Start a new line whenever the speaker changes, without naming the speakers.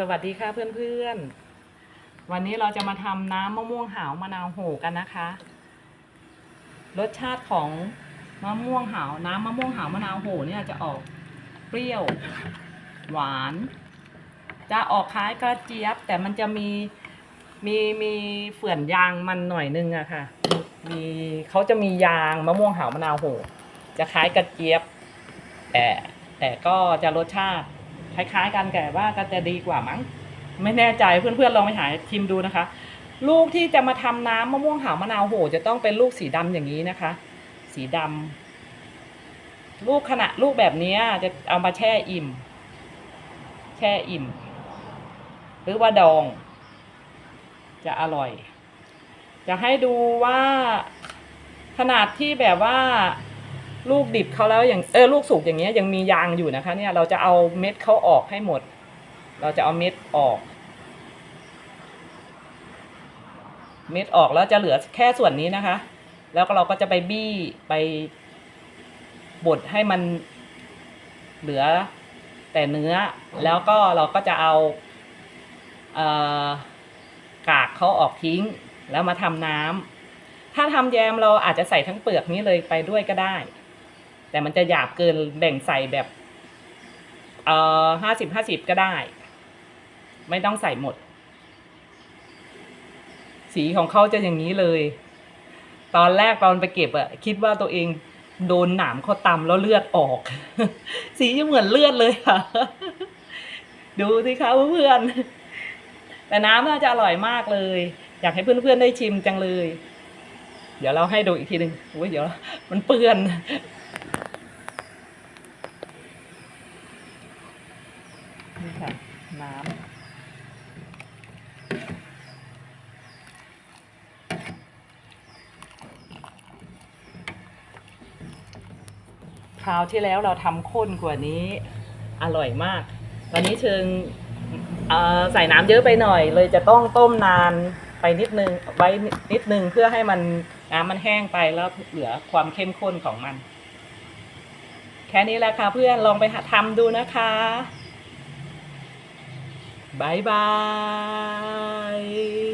สวัสดีค่ะเพื่อนๆ วันนี้เราจะมาทำน้ำมะม่วงหาวมะนาวโหกันนะคะ รสชาติของมะม่วงหาวน้ำมะม่วงหาวมะนาวโหเนี่ยจะออกเปรี้ยว หวาน จะออกคล้ายกระเจี๊ยบ แต่มันจะมีมีมีเฝื่อนยางมันหน่อยนึงอะค่ะ มีเขาจะมียางมะม่วงหาวมะนาวโหจะคล้ายกระเจี๊ยบ แต่แต่ก็จะรสชาติ คล้าย ๆ กันแต่ว่าก็จะดีกว่ามั้ง ไม่แน่ใจเพื่อนๆลองไปหาชิมดูนะคะ ลูกที่จะมาทำน้ำมะม่วงหาวมะนาวโหจะต้องเป็นลูกสีดำอย่างนี้นะคะ สีดำลูกขนาดลูกแบบนี้จะเอามาแช่อิ่ม แช่อิ่ม หรือว่าดอง จะอร่อย จะให้ดูว่าขนาดที่แบบว่า ลูกดิบเขาแล้วอย่างเออลูกสุกอย่างเงี้ยยังมียางอยู่นะคะเนี่ยเราจะเอาเม็ดเขาออกให้หมด เราจะเอาเม็ดออก เม็ดออกแล้วจะเหลือแค่ส่วนนี้นะคะ แล้วก็เราก็จะไปบี้ไปบดให้มันเหลือแต่เนื้อแล้วก็เราก็จะเอาเอ่อกากเขาออกทิ้ง แล้วมาทำน้ำถ้าทำแยมเราอาจจะใส่ทั้งเปลือกนี้เลยไปด้วยก็ได้ แต่มันจะหยาบเกินแบ่งใส่แบบเอ่อห้าสิบห้าสิบก็ได้ ไม่ต้องใส่หมด สีของเขาจะอย่างนี้เลย ตอนแรกตอนไปเก็บอะคิดว่าตัวเองโดนหนามเขาตำแล้วเลือดออก สีจะเหมือนเลือดเลยค่ะ ดูสิคะเพื่อนแต่น้ำน่าจะอร่อยมากเลย อยากให้เพื่อนๆได้ชิมจังเลย เดี๋ยวเราให้ดูอีกทีหนึ่งโอ้ยเดี๋ยวมันเปื้อน ค่ะ น้ำคราวที่แล้วเราทำข้นกว่านี้อร่อยมาก ตอนนี้เชิงใส่น้ำเยอะไปหน่อย เลยจะต้องต้มนานไปนิดนึงไว้นิดนึงเพื่อให้มันน้ำมันแห้งไปแล้วเหลือความเข้มข้นของมัน แค่นี้แหละค่ะเพื่อนลองไปทำดูนะคะ บายบาย